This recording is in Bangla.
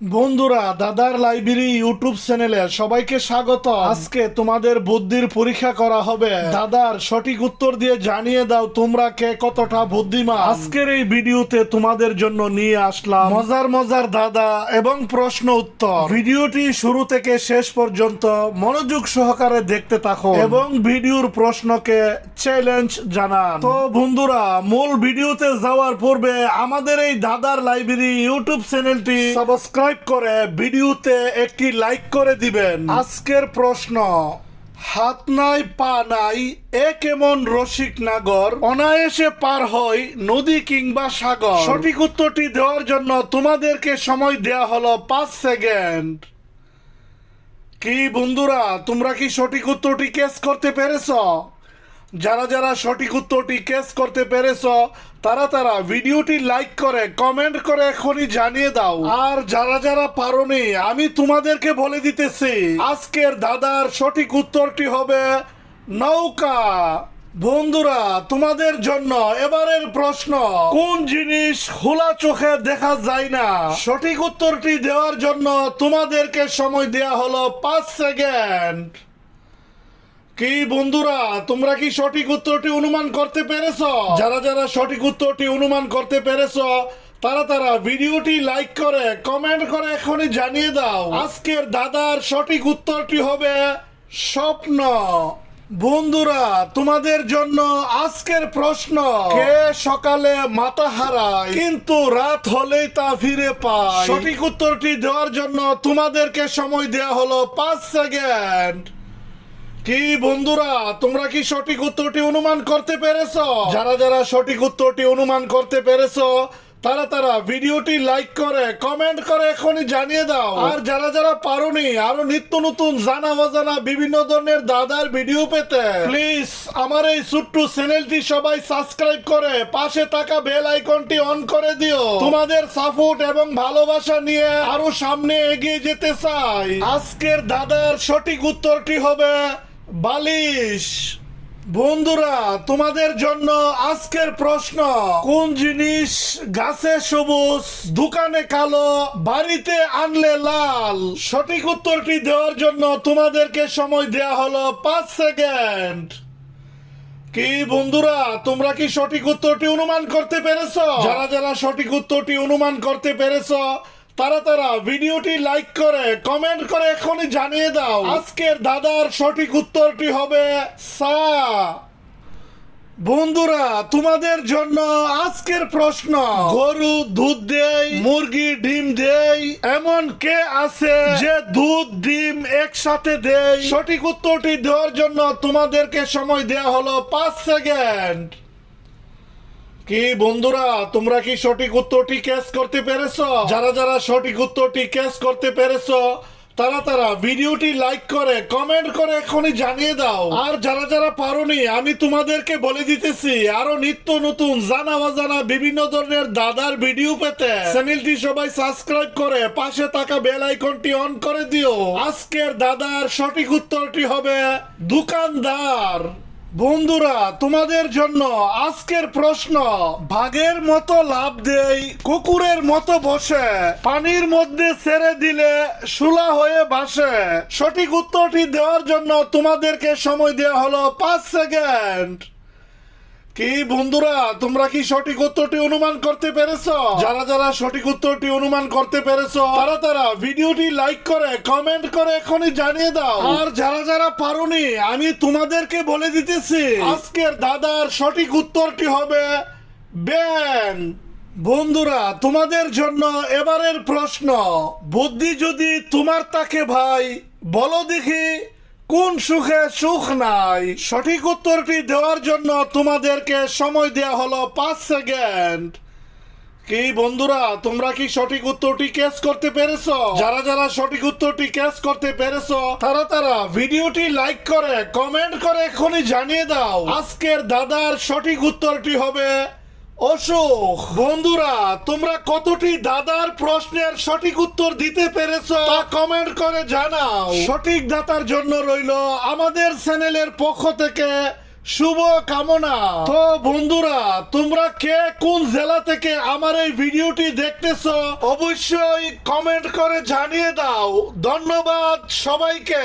বন্ধুরা, দাদার লাইব্রেরি ইউটিউব চ্যানেলে সবাইকে স্বাগত। আজকে তোমাদের বুদ্ধির পরীক্ষা করা হবে। দাদার সঠিক উত্তর দিয়ে জানিয়ে দাও তোমরা কে কতটা বুদ্ধিমান। আজকের এই ভিডিওতে তোমাদের জন্য নিয়ে আসলাম মজার মজার দাদা এবং প্রশ্ন উত্তর। ভিডিওটি শুরু থেকে শেষ পর্যন্ত মনোযোগ সহকারে দেখতে থাকো এবং ভিডিওর প্রশ্নকে চ্যালেঞ্জ জানান। তো বন্ধুরা, মূল ভিডিওতে যাওয়ার পূর্বে আমাদের এই দাদার লাইব্রেরি ইউটিউব চ্যানেলটি সাবস্ক্রাইব করে ভিডিওতে একটি লাইক করে দিবেন। আজকের প্রশ্ন, হাত নাই, পা নাই এ কেমন রসিক নাগর, অনায়াসে পার হয় নদী কিংবা সাগর। সঠিক উত্তরটি দেওয়ার জন্য তোমাদেরকে সময় দেয়া হলো পাঁচ সেকেন্ড। কি বন্ধুরা, তোমরা কি সঠিক উত্তরটি কেস করতে পেরেছ? যারা যারা সঠিক উত্তরটি কেস করতে পেরেছ, তারা তারা ভিডিওটি লাইক করে কমেন্ট করে এখনই জানিয়ে দাও। আর যারা যারা পারোনি, আমি তোমাদেরকে বলে দিতেছি, আজকের দাদার সঠিক উত্তরটি হবে নৌকা। বন্ধুরা, তোমাদের জন্য এবারের প্রশ্ন, কোন জিনিস খোলা চোখে দেখা যায় না? সঠিক উত্তরটি দেওয়ার জন্য তোমাদেরকে সময় দেয়া হলো পাঁচ সেকেন্ড। কি বন্ধুরা, তোমরা কি সঠিক উত্তরটি অনুমান করতে পেরেছ? যারা যারা সঠিক উত্তরটি অনুমান করতে পেরেছ, তারা তারা ভিডিওটি লাইক করে, কমেন্ট করে এখনই জানিয়ে দাও। আজকের দাদার সঠিক উত্তরটি হবে স্বপ্ন। বন্ধুরা, তোমাদের জন্য আজকের প্রশ্ন, কে সকালে মাথা হারায়, কিন্তু রাত হলেই তা ফিরে পায়? সঠিক উত্তরটি দেওয়ার জন্য তোমাদেরকে সময় দেয়া হলো পাঁচ সেকেন্ড। কি বন্ধুরা, তোমরা কি সঠিক উত্তরটি অনুমান করতে পেরেছ? যারা যারা সঠিক উত্তরটি অনুমান করতে পেরেছ, তারা তারা ভিডিওটি লাইক করে, কমেন্ট করে এখনই জানিয়ে দাও। আর যারা যারা পারোনি, আরও নিত্য নতুন জানা অজানা বিভিন্ন ধরনের দাদার ভিডিও পেতে প্লিজ আমার এই ছোট্ট চ্যানেলটি সবাই সাবস্ক্রাইব করে, পাশে থাকা বেল আইকনটি অন করে দিও। তোমাদের সাপোর্ট এবং ভালোবাসা নিয়ে আরও সামনে এগিয়ে যেতে চাই। আজকের দাদার সঠিক উত্তরটি হবে বালিশ। বন্ধুরা, তোমাদের জন্য আজকের প্রশ্ন, কোন জিনিস গাছে সবুজ, দোকানে কালো, বাড়িতে আনলে লাল? সঠিক উত্তরটি দেওয়ার জন্য তোমাদেরকে সময় দেয়া হলো পাঁচ সেকেন্ড। কি বন্ধুরা, তোমরা কি সঠিক উত্তরটি অনুমান করতে পেরেছ? যারা যারা সঠিক উত্তরটি অনুমান করতে পেরেছ তারা তারা ভিডিওটি লাইক করে, কমেন্ট করে এখনই জানিয়ে দাও। আজকের দাদার সঠিক উত্তরটি হবে সা। বন্ধুরা, তোমাদের জন্য আজকের প্রশ্ন। গরু দুধ দেয় মুরগি ডিম দেয় এমন কে আছে যে দুধ, ডিম একসাথে দেয় সঠিক উত্তরটি দেওয়ার জন্য তোমাদেরকে সময় দেয়া হলো পাঁচ সেকেন্ড। কি বন্ধুরা, তোমরা কি সঠিক উত্তরটি ক্যাচ করতে পেরেছ? যারা যারা সঠিক উত্তরটি ক্যাচ করতে পেরেছ, তারা তারা ভিডিওটি লাইক করে কমেন্ট করে এখনই জানিয়ে দাও। আর যারা যারা পারোনি, আমি তোমাদেরকে বলে দিতেছি, আরও নিত্য নতুন, জানা অজানা, বিভিন্ন ধরনের দাদার ভিডিও পেতে চ্যানেলটি সবাই সাবস্ক্রাইব করে, পাশে থাকা বেল আইকনটি অন করে দিও। আজকের দাদার সঠিক উত্তরটি হবে, দোকানদার। বন্ধুরা, তোমাদের জন্য আজকের প্রশ্ন ভাগের মতো লাভ দেই, কুকুরের মতো বসে, পানির মধ্যে ছেড়ে দিলে সুলা হয়ে বাসে। সঠিক উত্তরটি দেওয়ার জন্য তোমাদেরকে সময় দেওয়া হলো পাঁচ সেকেন্ড। কি বন্ধুরা তোমরা কি সঠিক উত্তরটি অনুমান করতে পেরেছ? যারা যারা সঠিক উত্তরটি অনুমান করতে পেরেছ তারা তারা ভিডিওটি লাইক করে কমেন্ট করে এখনই জানিয়ে দাও। আর যারা যারা পারোনি আমি তোমাদেরকে বলে দিতেছি। আজকের দাদার সঠিক উত্তরটি হবে ব্যাং বন্ধুরা তোমাদের জন্য এবারের প্রশ্ন বুদ্ধি যদি তোমার তাকে ভাই বলো দেখি। কোন সুখে সুখ নাই? সঠিক উত্তরটি দেওয়ার জন্য তোমাদেরকে সময় দেয়া হলো পাঁচ সেকেন্ড। কি বন্ধুরা, তোমরা কি সঠিক উত্তরটি ক্যাচ করতে পেরেছ? যারা যারা সঠিক উত্তরটি ক্যাচ করতে পেরেছ, তারা তারা ভিডিওটি লাইক করে কমেন্ট করে এখনই জানিয়ে দাও। আজকের দাদার সঠিক উত্তরটি হবে অশোক! বন্ধুরা তোমরা কতটি দাদার প্রশ্নের সঠিক উত্তর দিতে পেরেছ তা কমেন্ট করে জানাও। সঠিক দাতার জন্য রইল আমাদের চ্যানেলের পক্ষ থেকে শুভ কামনা। তো বন্ধুরা তোমরা কে কোন জেলা থেকে আমার এই ভিডিওটি দেখতেছ অবশ্যই কমেন্ট করে জানিয়ে দাও। ধন্যবাদ সবাইকে।